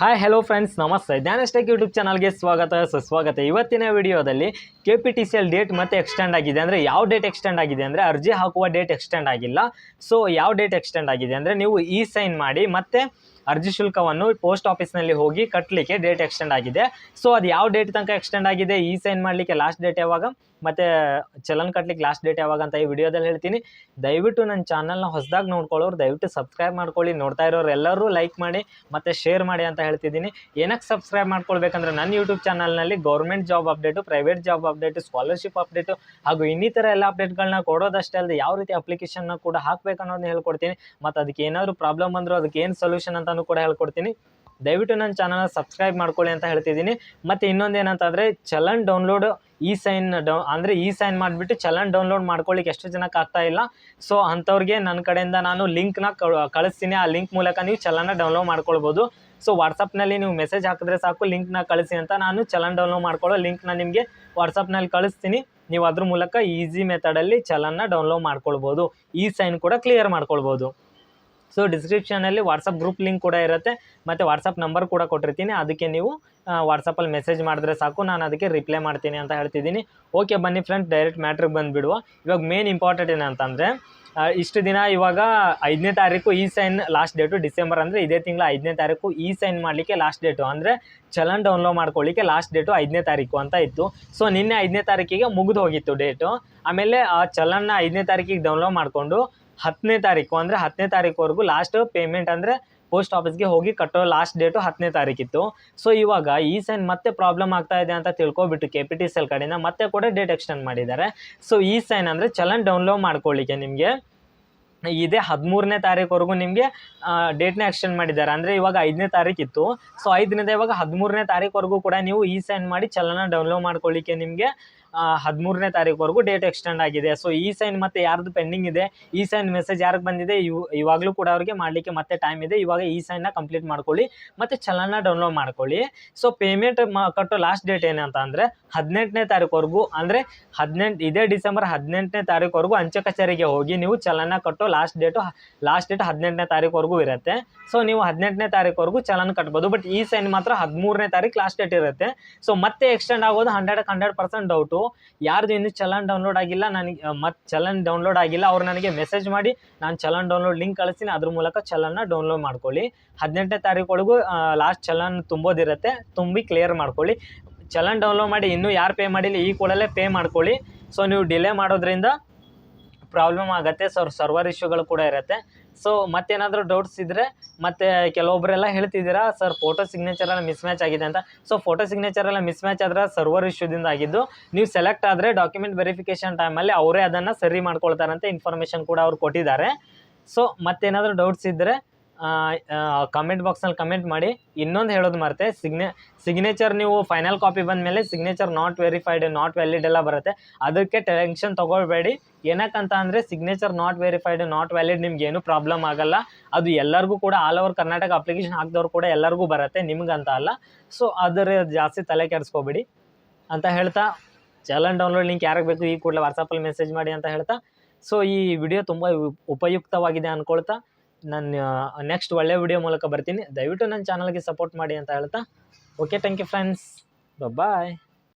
Hi hello friends ನಮಸ್ತೆ. ಜ್ಞಾನಸ್ಟೆಕ್ YouTube ಚಾನಲ್ಗೆ ಸ್ವಾಗತ. ಸುಸ್ವಾಗತ ಇವತ್ತಿನ ವಿಡಿಯೋದಲ್ಲಿ K P T C L date ಮತ್ತೆ ಎಕ್ಸ್ಟೆಂಡ್ ಆಗಿದೆ ಅಂದರೆ ಯಾವ ಡೇಟ್ ಎಕ್ಸ್ಟೆಂಡ್ ಆಗಿದೆ ಅಂದರೆ ಅರ್ಜಿ ಹಾಕುವ ಡೇಟ್ ಎಕ್ಸ್ಟೆಂಡ್ ಆಗಿಲ್ಲ. ಸೊ, ಯಾವ ಡೇಟ್ ಎಕ್ಸ್ಟೆಂಡ್ ಆಗಿದೆ ಅಂದರೆ ನೀವು ಇ ಸೈನ್ ಮಾಡಿ ಮತ್ತೆ ಅರ್ಜಿ ಶುಲ್ಕವನ್ನು ಪೋಸ್ಟ್ ಆಫೀಸ್ನಲ್ಲಿ ಹೋಗಿ ಕಟ್ಟಲಿಕ್ಕೆ ಡೇಟ್ ಎಕ್ಸ್ಟೆಂಡ್ ಆಗಿದೆ. ಸೊ ಅದು ಯಾವ ಡೇಟ್ ತನಕ ಎಕ್ಸ್ಟೆಂಡ್ ಆಗಿದೆ, ಈ ಸೈನ್ ಮಾಡಲಿಕ್ಕೆ ಲಾಸ್ಟ್ ಡೇಟ್ ಯಾವಾಗ, ಮತ್ತು ಚಲನ್ ಕಟ್ಲಿಕ್ಕೆ ಲಾಸ್ಟ್ ಡೇಟ್ ಯಾವಾಗ ಅಂತ ಈ ವಿಡಿಯೋದಲ್ಲಿ ಹೇಳ್ತೀನಿ. ದಯವಿಟ್ಟು ನನ್ನ ಚಾನಲ್ನ ಹೊಸದಾಗಿ ನೋಡ್ಕೊಳ್ಳೋರು, ದಯವಿಟ್ಟು ಸಬ್ಸ್ಕ್ರೈಬ್ ಮಾಡ್ಕೊಳ್ಳಿ. ನೋಡ್ತಾ ಇರೋರು ಎಲ್ಲರೂ ಲೈಕ್ ಮಾಡಿ, ಮತ್ತು ಶೇರ್ ಮಾಡಿ ಅಂತ ಹೇಳ್ತಿದ್ದೀನಿ. ಏನಕ್ಕೆ ಸಬ್ಸ್ಕ್ರೈಬ್ ಮಾಡ್ಕೊಳ್ಬೇಕಂದ್ರೆ ನನ್ನ ಯೂಟ್ಯೂಬ್ ಚಾನಲ್ನಲ್ಲಿ government job update private job update scholarship update ಹಾಗೂ ಇನ್ನಿತರ ಎಲ್ಲ ಅಪ್ಡೇಟ್ಗಳನ್ನ ಕೊಡೋದಷ್ಟೇ ಅಲ್ಲದೆ ಯಾವ ರೀತಿ ಅಪ್ಲಿಕೇಶನ್ನ ಕೂಡ ಹಾಕ್ಬೇಕು ಅನ್ನೋದನ್ನ ಹೇಳ್ಕೊಡ್ತೀನಿ. ಮತ್ತು ಅದಕ್ಕೆ ಏನಾದರೂ ಪ್ರಾಬ್ಲಮ್ ಬಂದರೂ, ಅದಕ್ಕೆ ಏನು ಸೊಲ್ಯೂಷನ್ ಅಂತಾನು ಕೂಡ ಹೇಳ್ಕೊಡ್ತೀನಿ. ದಯವಿಟ್ಟು ನನ್ನ ಚಾನಲ್ನ ಸಬ್ಸ್ಕ್ರೈಬ್ ಮಾಡ್ಕೊಳ್ಳಿ ಅಂತ ಹೇಳ್ತಿದ್ದೀನಿ. ಮತ್ತು ಇನ್ನೊಂದು ಏನಂತಂದರೆ ಚಲನ್ ಡೌನ್ಲೋಡ್ ಈ ಸೈನ್ ಡೌ, ಅಂದರೆ ಈ ಸೈನ್ ಮಾಡಿಬಿಟ್ಟು ಚಲನ್ ಡೌನ್ಲೋಡ್ ಮಾಡ್ಕೊಳ್ಳಿಕ್ಕೆ ಎಷ್ಟು ಜನಕ್ಕೆ ಆಗ್ತಾ ಇಲ್ಲ. ಸೊ, ಅಂಥವ್ರಿಗೆ ನನ್ನ ಕಡೆಯಿಂದ ನಾನು ಲಿಂಕ್ನ ಕಳಿಸ್ತೀನಿ. ಆ ಲಿಂಕ್ ಮೂಲಕ ನೀವು ಚಲನ ಡೌನ್ಲೋಡ್ ಮಾಡ್ಕೊಳ್ಬೋದು. ಸೊ, ವಾಟ್ಸಪ್ನಲ್ಲಿ ನೀವು ಮೆಸೇಜ್ ಹಾಕಿದ್ರೆ ಸಾಕು, ಲಿಂಕ್ನ ಕಳಿಸಿ ಅಂತ ನಾನು ಚಲನ್ ಡೌನ್ಲೋಡ್ ಮಾಡ್ಕೊಳ್ಳೋ ಲಿಂಕ್ನ ನಿಮಗೆ ವಾಟ್ಸಪ್ನಲ್ಲಿ ಕಳಿಸ್ತೀನಿ. ನೀವು ಅದ್ರ ಮೂಲಕ ಈಸಿ ಮೆಥಡಲ್ಲಿ ಚಲನ್ನ ಡೌನ್ಲೋಡ್ ಮಾಡ್ಕೊಳ್ಬೋದು. ಈ ಸೈನ್ ಕೂಡ ಕ್ಲಿಯರ್ ಮಾಡ್ಕೊಳ್ಬೋದು. ಸೊ ಡಿಸ್ಕ್ರಿಪ್ಷನಲ್ಲಿ ವಾಟ್ಸಪ್ ಗ್ರೂಪ್ ಲಿಂಕ್ ಕೂಡ ಇರುತ್ತೆ. ಮತ್ತು ವಾಟ್ಸಪ್ ನಂಬರ್ ಕೂಡ ಕೊಟ್ಟಿರ್ತೀನಿ. ಅದಕ್ಕೆ ನೀವು ವಾಟ್ಸಪ್ಪಲ್ಲಿ ಮೆಸೇಜ್ ಮಾಡಿದ್ರೆ ಸಾಕು. ನಾನು ಅದಕ್ಕೆ ರಿಪ್ಲೈ ಮಾಡ್ತೀನಿ ಅಂತ ಹೇಳ್ತಿದ್ದೀನಿ. ಓಕೆ ಬನ್ನಿ ಫ್ರೆಂಡ್ಸ್ ಡೈರೆಕ್ಟ್ ಮ್ಯಾಟ್ರಿಗೆ ಬಂದುಬಿಡುವ. ಇವಾಗ ಮೇನ್ ಇಂಪಾರ್ಟೆಂಟ್ ಏನಂತಂದರೆ ಇಷ್ಟು ದಿನ ಇವಾಗ ಐದನೇ ತಾರೀಕು ಈ ಸೈನ್ ಲಾಸ್ಟ್ ಡೇಟು ಡಿಸೆಂಬರ್ ಅಂದರೆ ಇದೇ ತಿಂಗಳ ಐದನೇ ತಾರೀಕು ಈ ಸೈನ್ ಮಾಡಲಿಕ್ಕೆ ಲಾಸ್ಟ್ ಡೇಟು ಅಂದರೆ ಚಲನ್ ಡೌನ್ಲೋಡ್ ಮಾಡ್ಕೊಳ್ಳಿಕ್ಕೆ ಲಾಸ್ಟ್ ಡೇಟು ಐದನೇ ತಾರೀಕು ಅಂತ ಇತ್ತು. ಸೊ ನಿನ್ನೆ ಐದನೇ ತಾರೀಕಿಗೆ ಮುಗಿದು ಹೋಗಿತ್ತು ಡೇಟು ಆಮೇಲೆ, ಆ, ಚಲನ್ನ ಐದನೇ ತಾರೀಕಿಗೆ ಡೌನ್ಲೋಡ್ ಮಾಡಿಕೊಂಡು ಹತ್ತನೇ ತಾರೀಕು, ಅಂದರೆ ಹತ್ತನೇ ತಾರೀಕುವರೆಗೂ ಲಾಸ್ಟ್ ಪೇಮೆಂಟ್ ಅಂದರೆ ಪೋಸ್ಟ್ ಆಫೀಸ್ಗೆ ಹೋಗಿ ಕಟ್ಟೋ ಲಾಸ್ಟ್ ಡೇಟು ಹತ್ತನೇ ತಾರೀಕಿತ್ತು. ಸೊ ಇವಾಗ ಈ ಸೈನ್ ಮತ್ತೆ ಪ್ರಾಬ್ಲಮ್ ಆಗ್ತಾ ಇದೆ ಅಂತ ತಿಳ್ಕೊಬಿಟ್ಟು ಕೆ ಪಿ ಟಿ ಸಿ ಕಡೆಯಿಂದ ಮತ್ತೆ ಕೂಡ ಡೇಟ್ ಎಕ್ಸ್ಟೆಂಡ್ ಮಾಡಿದ್ದಾರೆ. ಸೊ ಈ ಸೈನ್ ಅಂದರೆ ಚಲನ್ ಡೌನ್ಲೋಡ್ ಮಾಡ್ಕೊಳ್ಳಿಕ್ಕೆ ನಿಮಗೆ. ಇದೇ ಹದಿಮೂರನೇ ತಾರೀಕುವರೆಗೂ ನಿಮಗೆ ಡೇಟ್ನ ಎಕ್ಸ್ಟೆಂಡ್ ಮಾಡಿದ್ದಾರೆ. ಅಂದರೆ ಇವಾಗ ಐದನೇ ತಾರೀಕಿತ್ತು. ಸೊ ಐದನೇದ ಇವಾಗ ಹದಿಮೂರನೇ ತಾರೀಕುವರೆಗೂ ಕೂಡ ನೀವು ಈ ಸೈನ್ ಮಾಡಿ ಚಲನ ಡೌನ್ಲೋಡ್ ಮಾಡ್ಕೊಳ್ಳಿಕ್ಕೆ ನಿಮಗೆ ಹದಿಮೂರನೇ ತಾರೀಕುವರೆಗೂ ಡೇಟ್ ಎಕ್ಸ್ಟೆಂಡ್ ಆಗಿದೆ. ಸೊ ಈ ಸೈನ್ ಮತ್ತೆ ಯಾರ್ದು ಪೆಂಡಿಂಗ್ ಇದೆ, ಈ ಸೈನ್ ಮೆಸೇಜ್ ಯಾರಿಗೆ ಬಂದಿದೆ, ಇವು, ಇವಾಗಲೂ ಕೂಡ ಅವ್ರಿಗೆ ಮಾಡಲಿಕ್ಕೆ ಮತ್ತೆ ಟೈಮ್ ಇದೆ. ಇವಾಗ ಈ ಸೈನ್ನ ಕಂಪ್ಲೀಟ್ ಮಾಡ್ಕೊಳ್ಳಿ, ಮತ್ತು ಚಲನ ಡೌನ್ಲೋಡ್ ಮಾಡ್ಕೊಳ್ಳಿ. ಸೊ ಪೇಮೆಂಟ್ ಕಟ್ಟೋ ಲಾಸ್ಟ್ ಡೇಟ್ ಏನಂತ ಅಂದರೆ, ಹದಿನೆಂಟನೇ ತಾರೀಕುವರೆಗೂ, ಅಂದರೆ ಹದಿನೆಂಟು, ಇದೇ ಡಿಸೆಂಬರ್ ಹದಿನೆಂಟನೇ ತಾರೀಕುವರೆಗೂ ಅಂಚೆ ಕಚೇರಿಗೆ ಹೋಗಿ ನೀವು ಚಲನ ಕಟ್ಟೋ ಲಾಸ್ಟ್ ಡೇಟು ಲಾಸ್ಟ್ ಡೇಟ್ ಹದಿನೆಂಟನೇ ತಾರೀಕುವರೆಗೂ ಇರುತ್ತೆ. ಸೊ ನೀವು ಹದಿನೆಂಟನೇ ತಾರೀಕುವರೆಗೂ ಚಲನ ಕಟ್ಬೋದು ಬಟ್ ಈ ಸೈನ್ ಮಾತ್ರ ಹದಿಮೂರನೇ ತಾರೀಕು ಲಾಸ್ಟ್ ಡೇಟ್ ಇರುತ್ತೆ. ಸೊ ಮತ್ತೆ ಎಕ್ಸ್ಟೆಂಡ್ ಆಗೋದು ಹಂಡ್ರೆಡ್ ಹಂಡ್ರೆಡ್ ಪರ್ಸೆಂಟ್ ಡೌಟು ಯಾರ್ದು ಇನ್ನೂ ಚಲನ್ ಡೌನ್ಲೋಡ್ ಆಗಿಲ್ಲ, ನನಗೆ ಮತ್ತೆ ಚಲನ್ ಡೌನ್ಲೋಡ್ ಆಗಿಲ್ಲ, ಅವ್ರು ನನಗೆ ಮೆಸೇಜ್ ಮಾಡಿ, ನಾನು ಚಲನ್ ಡೌನ್ಲೋಡ್ ಲಿಂಕ್ ಕಳಿಸ್ತೀನಿ, ಅದ್ರ ಮೂಲಕ ಚಲನ್ನ ಡೌನ್ಲೋಡ್ ಮಾಡ್ಕೊಳ್ಳಿ. ಹದಿನೆಂಟನೇ ತಾರೀಕೊಳಗೂ ಲಾಸ್ಟ್ ಚಲನ್ ತುಂಬೋದಿರುತ್ತೆ, ತುಂಬಿ ಕ್ಲಿಯರ್ ಮಾಡ್ಕೊಳ್ಳಿ. ಚಲನ್ ಡೌನ್ಲೋಡ್ ಮಾಡಿ, ಇನ್ನೂ ಯಾರು ಪೇ ಮಾಡಿಲ್ಲ, ಈ ಕೂಡಲೇ ಪೇ ಮಾಡ್ಕೊಳ್ಳಿ. ಸೊ ನೀವು ಡಿಲೇ ಮಾಡೋದ್ರಿಂದ ಪ್ರಾಬ್ಲಮ್ ಆಗುತ್ತೆ ಸೊ ಸರ್ವರ್ ಇಶ್ಯೂಗಳು ಕೂಡ ಇರುತ್ತೆ. ಸೊ ಮತ್ತೇನಾದರೂ ಡೌಟ್ಸ್ ಇದ್ದರೆ ಮತ್ತು ಕೆಲವೊಬ್ಬರೆಲ್ಲ ಹೇಳ್ತಿದ್ದೀರಾ, ಸರ್ ಫೋಟೋ ಸಿಗ್ನೇಚರ್ ಎಲ್ಲ ಮಿಸ್ ಆಗಿದೆ ಅಂತ. ಸೊ ಫೋಟೋ ಸಿಗ್ನೇಚರ್ ಎಲ್ಲ ಮಿಸ್ ಮ್ಯಾಚ್ ಆದ್ರೆ ಸರ್ವರ್ ಇಶ್ಯೂದಿಂದ ಆಗಿದ್ದು, ನೀವು ಸೆಲೆಕ್ಟ್ ಆದರೆ ಡಾಕ್ಯುಮೆಂಟ್ ವೆರಿಫಿಕೇಷನ್ ಟೈಮಲ್ಲಿ ಅವರೇ ಅದನ್ನು ಸರಿ ಮಾಡ್ಕೊಳ್ತಾರಂತೆ ಇನ್ಫಾರ್ಮೇಷನ್ ಕೂಡ ಅವ್ರು ಕೊಟ್ಟಿದ್ದಾರೆ. ಸೊ ಮತ್ತೇನಾದರೂ ಡೌಟ್ಸ್ ಇದ್ದರೆ ಕಮೆಂಟ್ ಬಾಕ್ಸ್ನಲ್ಲಿ ಕಮೆಂಟ್ ಮಾಡಿ. ಇನ್ನೊಂದು ಹೇಳೋದು ಮರ್ತೆ ಸಿಗ್ನೆ ಸಿಗ್ನೇಚರ್ ನೀವು ಫೈನಲ್ ಕಾಪಿ ಬಂದ ಮೇಲೆ signature not verified not valid ಎಲ್ಲ ಬರುತ್ತೆ. ಅದಕ್ಕೆ ಟೆನ್ಷನ್ ತೊಗೊಳ್ಬೇಡಿ. ಏನಕ್ಕಂತ ಅಂದರೆ signature not verified not valid ನಿಮ್ಗೆ ಏನು ಪ್ರಾಬ್ಲಮ್ ಆಗಲ್ಲ. ಅದು ಎಲ್ಲರಿಗೂ ಕೂಡ ಆಲ್ ಓವರ್ ಕರ್ನಾಟಕ ಅಪ್ಲಿಕೇಶನ್ ಹಾಕಿದವ್ರು ಕೂಡ ಎಲ್ಲರಿಗೂ ಬರುತ್ತೆ, ನಿಮ್ಗಂತ ಅಲ್ಲ. ಸೊ ಅದರ ಜಾಸ್ತಿ ತಲೆ ಕೆಡಿಸ್ಕೋಬೇಡಿ ಅಂತ ಹೇಳ್ತಾ ಚಲನ್ ಡೌನ್ಲೋಡ್ ಲಿಂಕ್ ಯಾರಿಗೆ ಬೇಕು ಈ ಕೂಡಲೇ ವಾಟ್ಸಪ್ಪಲ್ಲಿ ಮೆಸೇಜ್ ಮಾಡಿ ಅಂತ ಹೇಳ್ತಾ. ಸೊ ಈ ವಿಡಿಯೋ ತುಂಬ ಉಪಯುಕ್ತವಾಗಿದೆ ಅಂದ್ಕೊಳ್ತಾ ನಾನು ನೆಕ್ಸ್ಟ್ ಒಳ್ಳೆ ವಿಡಿಯೋ ಮೂಲಕ ಬರ್ತೀನಿ. ದಯವಿಟ್ಟು ನನ್ನ ಚಾನಲ್ಗೆ ಸಪೋರ್ಟ್ ಮಾಡಿ ಅಂತ ಹೇಳ್ತಾ. Okay thank you friends bye